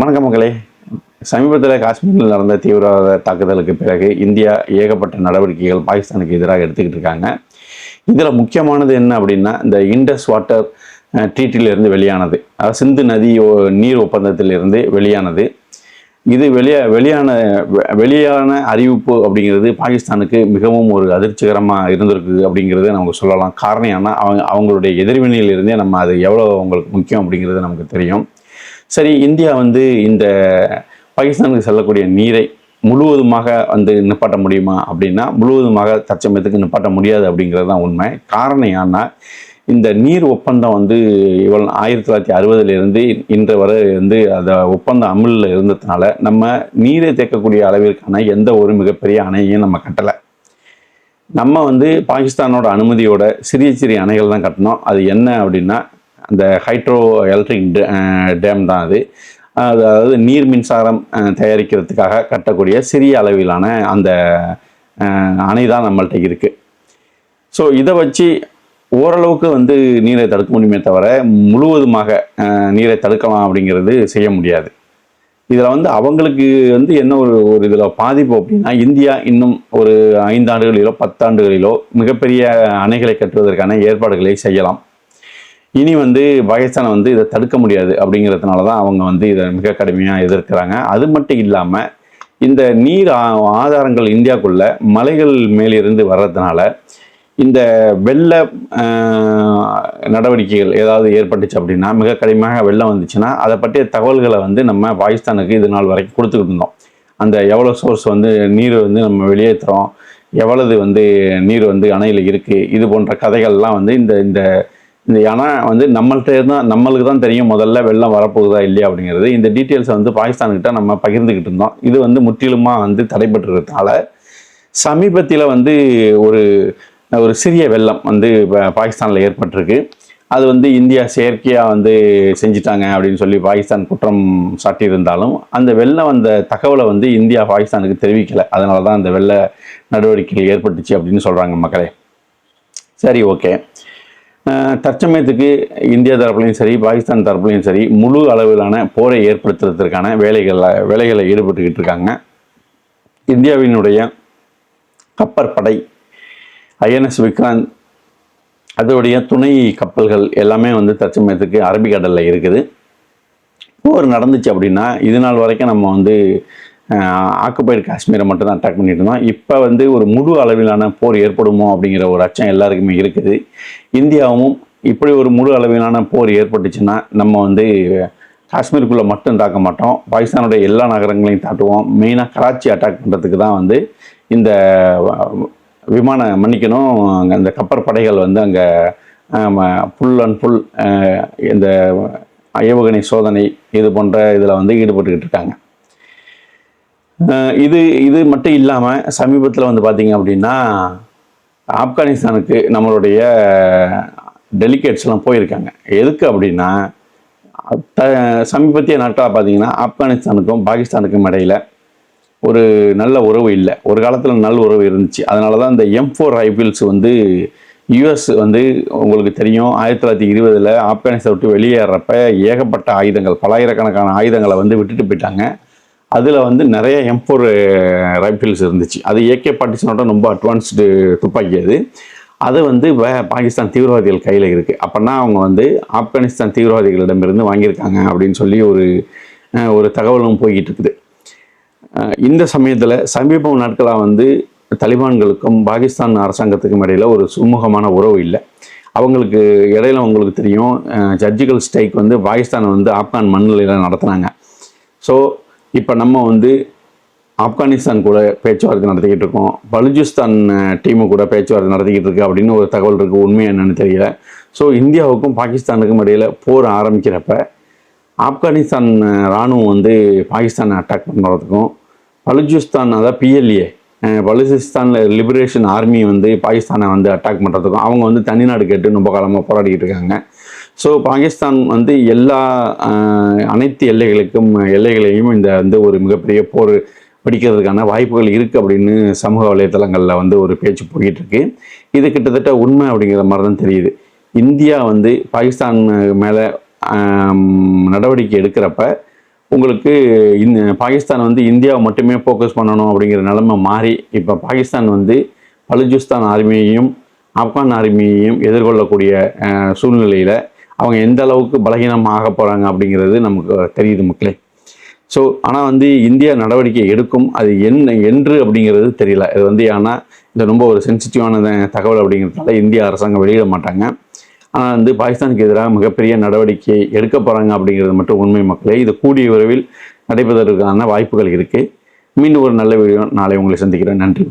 வணக்கம் மக்களே சமீபத்தில் காஷ்மீரில் நடந்த தீவிரவாத தாக்குதலுக்கு பிறகு இந்தியா ஏகப்பட்ட நடவடிக்கைகள் பாகிஸ்தானுக்கு எதிராக எடுத்துக்கிட்டு இருக்காங்க. இதில் முக்கியமானது என்ன அப்படின்னா இந்த இண்டஸ் வாட்டர் ட்ரீட்டிலிருந்து வெளியானது. அதாவது சிந்து நதி நீர் ஒப்பந்தத்திலிருந்து வெளியானது. இது வெளியே வெளியான வெளியான அறிவிப்பு அப்படிங்கிறது பாகிஸ்தானுக்கு மிகவும் ஒரு அதிர்ச்சிகரமாக இருந்திருக்கு அப்படிங்கிறத நமக்கு சொல்லலாம். காரணம் ஏன்னா அவங்க அவங்களுடைய எதிர்வினையிலிருந்தே நம்ம அது எவ்வளோ அவங்களுக்கு முக்கியம் அப்படிங்கிறது நமக்கு தெரியும். சரி இந்தியா வந்து இந்த பாகிஸ்தானுக்கு செல்லக்கூடிய நீரை முழுவதுமாக வந்து நிப்பாட்ட முடியுமா அப்படின்னா முழுவதுமாக தற்சமயத்துக்கு நிப்பாட்ட முடியாது அப்படிங்கிறது தான் உண்மை. காரணம் ஏன்னா இந்த நீர் ஒப்பந்தம் வந்து இவள் ஆயிரத்தி தொள்ளாயிரத்தி அறுபதுலேருந்து இன்று வரை வந்து அந்த ஒப்பந்தம் அமலில் இருந்ததுனால நம்ம நீரை தேக்கக்கூடிய அளவிற்கான எந்த ஒரு மிகப்பெரிய அணையையும் நம்ம கட்டலை. நம்ம வந்து பாகிஸ்தானோட அனுமதியோட சிறிய சிறிய அணைகள் தான் கட்டினோம் அது என்ன அப்படின்னா அந்த ஹைட்ரோ எலக்ட்ரிக் டேம் தான் அது. அதாவது நீர் மின்சாரம் தயாரிக்கிறதுக்காக கட்டக்கூடிய சிறிய அளவிலான அந்த அணை தான் நம்மள்கிட்ட இருக்குது ஸோ இதை வச்சு ஓரளவுக்கு வந்து நீரை தடுக்க முடியுமே தவிர முழுவதுமாக நீரை தடுக்கலாம் அப்படிங்கிறது செய்ய முடியாது. இதில் வந்து அவங்களுக்கு வந்து என்ன ஒரு ஒரு இதில் பாதிப்பு அப்படின்னா இந்தியா இன்னும் ஒரு ஐந்தாண்டுகளிலோ பத்தாண்டுகளிலோ மிகப்பெரிய அணைகளை கட்டுவதற்கான ஏற்பாடுகளை செய்யலாம். இனி வந்து பாகிஸ்தானை வந்து இதை தடுக்க முடியாது அப்படிங்கிறதுனால தான் அவங்க வந்து இதை மிக கடுமையாக எதிர்க்கிறாங்க. அது மட்டும் இல்லாமல் இந்த நீர் ஆதாரங்கள் இந்தியாவுக்குள்ள மலைகள் மேலிருந்து வர்றதுனால இந்த வெள்ள நடவடிக்கைகள் ஏதாவது ஏற்பட்டுச்சு அப்படின்னா மிக கடுமையாக வெள்ளம் வந்துச்சுன்னா அதை பற்றிய தகவல்களை வந்து நம்ம பாகிஸ்தானுக்கு இது நாள் வரைக்கும் கொடுத்துக்கிட்டு இருந்தோம். அந்த எவ்வளோ சோர்ஸ் வந்து நீர் வந்து நம்ம வெளியேற்றுறோம் எவ்வளவு வந்து நீர் வந்து அணையில் இருக்குது இது போன்ற கதைகள்லாம் வந்து இந்த இந்த இந்த வந்து நம்மள்கிட்ட தான் நம்மளுக்கு தான் தெரியும் முதல்ல வெள்ளம் வரப்போகுதா இல்லையா அப்படிங்கிறது. இந்த டீட்டெயில்ஸை வந்து பாகிஸ்தான்கிட்ட நம்ம பகிர்ந்துக்கிட்டு இருந்தோம். இது வந்து முற்றிலுமாக வந்து தடைபட்டுருக்கிறதுனால சமீபத்தில் வந்து ஒரு ஒரு சிறிய வெள்ளம் வந்து பாகிஸ்தானில் ஏற்பட்டிருக்கு. அது வந்து இந்தியா செயற்கையாக வந்து செஞ்சிட்டாங்க அப்படின்னு சொல்லி பாகிஸ்தான் குற்றம் சாட்டியிருந்தாலும் அந்த வெள்ளம் வந்த தகவலை வந்து இந்தியா பாகிஸ்தானுக்கு தெரிவிக்கலை. அதனால தான் அந்த வெள்ள நடவடிக்கைகள் ஏற்பட்டுச்சு அப்படின்னு சொல்கிறாங்க மக்களே. சரி ஓகே. தற்சமயத்துக்கு இந்தியா தரப்புலையும் சரி பாகிஸ்தான் தரப்புலையும் சரி முழு அளவிலான போரை ஏற்படுத்துறதுக்கான வேலைகளில் வேலைகளை ஈடுபட்டுக்கிட்டு இருக்காங்க. இந்தியாவினுடைய கப்பற்படை ஐஎன்எஸ் விக்ராந்த் அதோடைய துணை கப்பல்கள் எல்லாமே வந்து தற்சமயத்துக்கு அரபிக்கடலில் இருக்குது. போர் நடந்துச்சு அப்படின்னா இது நாள் வரைக்கும் நம்ம வந்து ஆக்குபைடு காஷ்மீரை மட்டும் தான் அட்டாக் பண்ணிட்டு இருந்தோம். இப்போ வந்து ஒரு முழு அளவிலான போர் ஏற்படுமோ அப்படிங்கிற ஒரு அச்சம் எல்லாருக்குமே இருக்குது. இந்தியாவும் இப்படி ஒரு முழு அளவிலான போர் ஏற்பட்டுச்சுன்னா நம்ம வந்து காஷ்மீருக்குள்ளே மட்டும் தாக்க மாட்டோம். பாகிஸ்தானுடைய எல்லா நகரங்களையும் தாட்டுவோம். மெயினாக கராச்சி அட்டாக் பண்ணுறதுக்கு தான் வந்து இந்த விமான மன்னிக்கணும். அங்க அந்த கப்பற்படைகள் வந்து அங்கே ஃபுல் அண்ட் ஃபுல் இந்த ஏவுகணை சோதனை இது போன்ற இதில் வந்து ஈடுபட்டுக்கிட்டு இருக்காங்க. இது இது மட்டும் இல்லாமல் சமீபத்தில் வந்து பார்த்தீங்க அப்படின்னா ஆப்கானிஸ்தானுக்கு நம்மளுடைய டெலிகேட்ஸ்லாம் போயிருக்காங்க. எதுக்கு அப்படின்னா த சமீபத்திய நாட்களாக பார்த்தீங்கன்னா ஆப்கானிஸ்தானுக்கும் பாகிஸ்தானுக்கும் இடையில ஒரு நல்ல உறவு இல்லை. ஒரு காலத்தில் நல்ல உறவு இருந்துச்சு. அதனால தான் இந்த எம் ஃபோர் ரைஃபிள்ஸ் வந்து யுஎஸ் வந்து உங்களுக்கு தெரியும் ஆயிரத்தி தொள்ளாயிரத்தி இருபதில் ஆப்கானிஸ்தான் விட்டு வெளியேறப்ப ஏகப்பட்ட ஆயுதங்கள் பலாயிரக்கணக்கான ஆயுதங்களை வந்து விட்டுட்டு போயிட்டாங்க. அதில் வந்து நிறைய எம்போர் ரைஃபிள்ஸ் இருந்துச்சு. அது ஏகே பார்ட்டிஷனோட ரொம்ப அட்வான்ஸ்டு துப்பாக்கி அது. அது வந்து வே- பாகிஸ்தான் தீவிரவாதிகள் கையில் இருக்குது அப்போனா அவங்க வந்து ஆப்கானிஸ்தான் தீவிரவாதிகளிடமிருந்து வாங்கியிருக்காங்க அப்படின்னு சொல்லி ஒரு ஒரு தகவலும் போய்கிட்டு இருக்குது. இந்த சமயத்தில் சமீப நாட்களாக வந்து தலிபான்களுக்கும் பாகிஸ்தான் அரசாங்கத்துக்கும் இடையில் ஒரு சுமூகமான உறவு இல்லை. அவங்களுக்கு இடையில உங்களுக்கு தெரியும் ஜட்ஜிகள் ஸ்ட்ரைக் வந்து பாகிஸ்தான் வந்து ஆப்கான் மண்ணிலையில் நடத்துனாங்க. ஸோ இப்போ நம்ம வந்து ஆப்கானிஸ்தான் கூட பேச்சுவார்த்தை நடத்திக்கிட்டு இருக்கோம். பலுஜிஸ்தான் டீமு கூட பேச்சுவார்த்தை நடத்திக்கிட்டு இருக்கு அப்படின்னு ஒரு தகவல் இருக்குது உண்மை என்னன்னு தெரியல. ஸோ இந்தியாவுக்கும் பாகிஸ்தானுக்கும் இடையில போர் ஆரம்பிக்கிறப்ப ஆப்கானிஸ்தான் இராணுவம் ராணுவம் வந்து பாகிஸ்தானை அட்டாக் பண்ணுறதுக்கும் பலுஜிஸ்தான் அதாவது பிஎல்ஏ பலுச்சிஸ்தான் லிபரேஷன் ஆர்மி வந்து பாகிஸ்தானை வந்து அட்டாக் பண்ணுறதுக்கும் அவங்க வந்து தனிநாடு கேட்டு ரொம்ப காலமாக போராடிக்கிட்டு இருக்காங்க. ஸோ பாகிஸ்தான் வந்து எல்லா அனைத்து எல்லைகளுக்கும் எல்லைகளையும் இந்த வந்து ஒரு மிகப்பெரிய போர் படிக்கிறதுக்கான வாய்ப்புகள் இருக்குது அப்படின்னு சமூக வலைத்தளங்களில் வந்து ஒரு பேச்சு போயிட்டுருக்கு இது கிட்டத்தட்ட உண்மை அப்படிங்கிற மாதிரி தான் தெரியுது. இந்தியா வந்து பாகிஸ்தான் மேலே நடவடிக்கை எடுக்கிறப்ப உங்களுக்கு இந்த பாகிஸ்தான் வந்து இந்தியாவை மட்டுமே ஃபோக்கஸ் பண்ணணும் அப்படிங்கிற நிலைமை மாறி இப்போ பாகிஸ்தான் வந்து பலுஜிஸ்தான் ஆர்மியையும் ஆப்கான் ஆர்மியையும் எதிர்கொள்ளக்கூடிய சூழ்நிலையில் அவங்க எந்த அளவுக்கு பலகீனமாக ஆக போகிறாங்க அப்படிங்கிறது நமக்கு தெரியுது மக்களே. ஸோ ஆனால் வந்து இந்தியா நடவடிக்கை எடுக்கும் அது என்ன என்று அப்படிங்கிறது தெரியல. இது வந்து ஆனால் இது ரொம்ப ஒரு சென்சிட்டிவான தகவல் அப்படிங்கிறதுனால இந்திய அரசாங்கம் வெளியிட மாட்டாங்க. ஆனால் வந்து பாகிஸ்தானுக்கு எதிராக மிகப்பெரிய நடவடிக்கை எடுக்க போகிறாங்க அப்படிங்கிறது மட்டும் உண்மை மக்களே. இது கூடிய விரைவில் நடைபெறுவதற்கான வாய்ப்புகள் இருக்குது மீண்டும் ஒரு நல்ல வீடியோ நாளை உங்களை சந்திக்கிறேன். நன்றி.